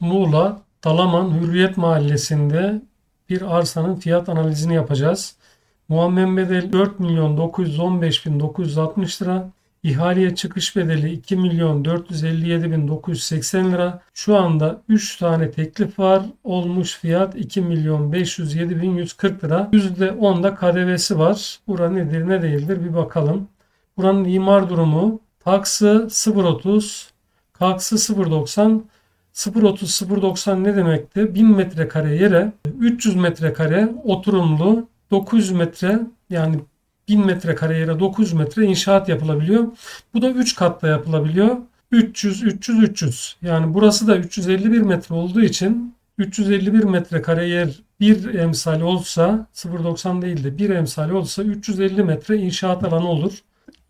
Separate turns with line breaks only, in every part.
Muğla Dalaman Hürriyet Mahallesi'nde bir arsanın fiyat analizini yapacağız. Muammen bedeli 4 milyon 915 bin 960 lira. İhaleye çıkış bedeli 2 milyon 457 bin 980 lira. Şu anda 3 tane teklif var. Olmuş fiyat 2 milyon 507 bin 140 lira. %10'da KDV'si var. Bura nedir ne değildir bir bakalım. Buranın imar durumu taksı 0.30 kalksı 0.90 0.30 0.90 ne demekti? 1000 metrekare yere 300 metrekare oturumlu 900 metre yani 1000 metrekare yere 900 metre inşaat yapılabiliyor. Bu da 3 katla yapılabiliyor. 300 300 300. Yani burası da 351 metre olduğu için 351 metrekare yer bir emsal olsa 0.90 değil de bir emsal olsa 350 metre inşaat alanı olur.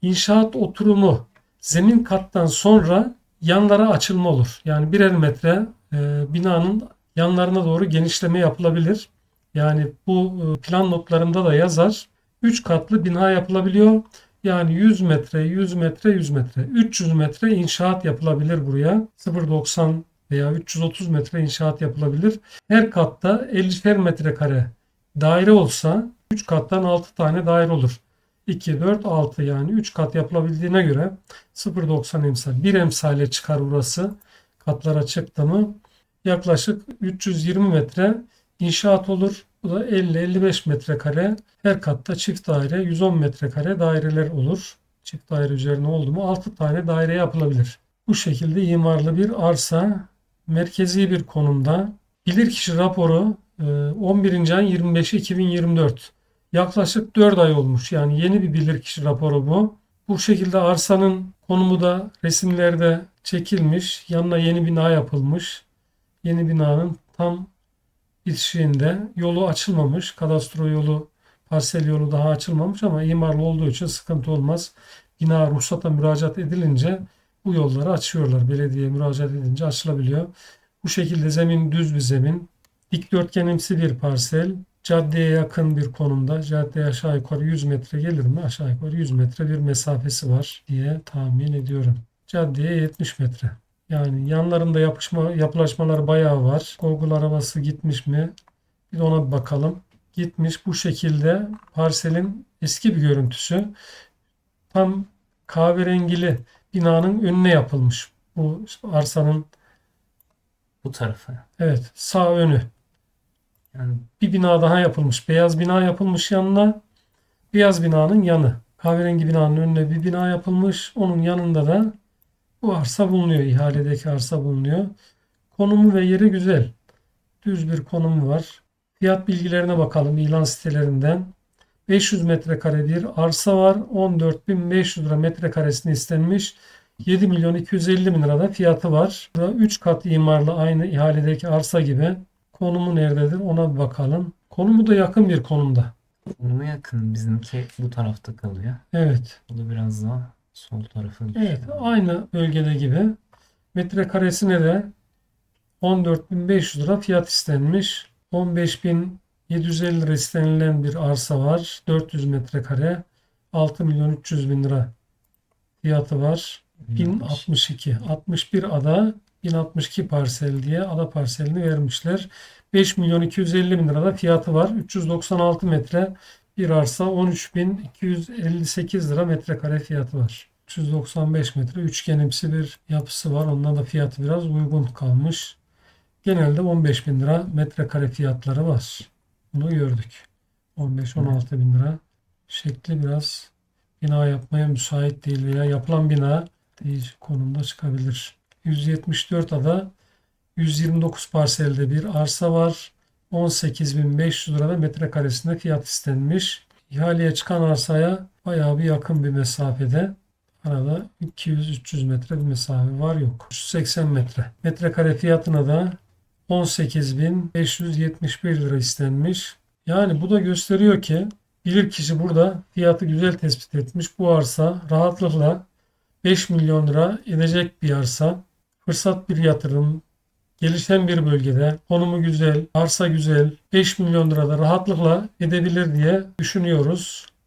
İnşaat oturumu zemin kattan sonra yanlara açılma olur. Yani birer metre e, binanın yanlarına doğru genişleme yapılabilir. Yani bu e, plan notlarında da yazar. 3 katlı bina yapılabiliyor. Yani 100 metre, 100 metre, 100 metre. 300 metre inşaat yapılabilir buraya. 0.90 veya 330 metre inşaat yapılabilir. Her katta 50'şer metrekare daire olsa 3 kattan 6 tane daire olur. 2, 4, 6 yani 3 kat yapılabildiğine göre 0.90 emsal. 1 emsale çıkar burası. Katlara çıktı mı yaklaşık 320 metre inşaat olur. Bu da 50-55 metrekare. Her katta çift daire 110 metrekare daireler olur. Çift daire üzerine oldu mu 6 tane daire yapılabilir. Bu şekilde imarlı bir arsa merkezi bir konumda. Bilirkişi raporu e, 11. ayın 25'i 2024. Yaklaşık 4 ay olmuş. Yani yeni bir bilirkişi raporu bu. Bu şekilde arsanın konumu da resimlerde çekilmiş. Yanına yeni bina yapılmış. Yeni binanın tam bitişiğinde yolu açılmamış. Kadastro yolu, parsel yolu daha açılmamış ama imarlı olduğu için sıkıntı olmaz. Bina ruhsata müracaat edilince bu yolları açıyorlar. Belediye müracaat edince açılabiliyor. Bu şekilde zemin düz bir zemin. Dikdörtgenimsi bir parsel. Caddeye yakın bir konumda. Caddeye aşağı yukarı 100 metre gelir mi? Aşağı yukarı 100 metre bir mesafesi var diye tahmin ediyorum. Caddeye 70 metre. Yani yanlarında yapışma, yapılaşmalar bayağı var. Google arabası gitmiş mi? Bir de ona bir bakalım. Gitmiş. Bu şekilde parselin eski bir görüntüsü. Tam kahverengili binanın önüne yapılmış. Bu arsanın
Bu tarafı.
evet sağ önü.
Yani
Bir bina daha yapılmış. Beyaz bina yapılmış yanına. Beyaz binanın yanı. Kahverengi binanın önüne bir bina yapılmış. Onun yanında da bu arsa bulunuyor. İhaledeki arsa bulunuyor. Konumu ve yeri güzel. Düz bir konumu var. Fiyat bilgilerine bakalım ilan sitelerinden. 500 metrekare bir arsa var. 14.500 lira metrekaresini istenmiş. 7 milyon 250 bin lirada fiyatı var. Burada 3 kat imarlı aynı ihaledeki arsa gibi. Konumu nerededir ona bir bakalım. Konumu da yakın bir konumda.
konumu yakın. Bizimki bu tarafta kalıyor.
Evet.
Bu da biraz daha sol tarafı.
Evet. Aynı bölgede gibi. Metrekaresine de 14.500 lira fiyat istenmiş. 15.750 lira istenilen bir arsa var. 400 metrekare. 6 milyon 300 bin lira fiyatı var. 1062. 61 ada 1062 parsel diye ada parselini vermişler. 5 milyon 250 bin lirada fiyatı var. 396 metre bir arsa 13.258 lira metrekare fiyatı var. 395 metre üçgenimsi bir yapısı var. Ondan da fiyatı biraz uygun kalmış. Genelde 15 bin lira metrekare fiyatları var. Bunu gördük. 15-16 bin lira. Şekli biraz bina yapmaya müsait değil veya yapılan bina değişik konumda çıkabilir. 174 ada 129 parselde bir arsa var. 18.500 lirada metrekaresinde fiyat istenmiş. İhaleye çıkan arsaya bayağı bir yakın bir mesafede. Arada 200-300 metre bir mesafe var yok. 380 metre. Metrekare fiyatına da 18.571 lira istenmiş. Yani bu da gösteriyor ki bilir kişi burada fiyatı güzel tespit etmiş. Bu arsa rahatlıkla 5 milyon lira edecek bir arsa. Fırsat bir yatırım. Gelişen bir bölgede konumu güzel, arsa güzel, 5 milyon lirada rahatlıkla edebilir diye düşünüyoruz.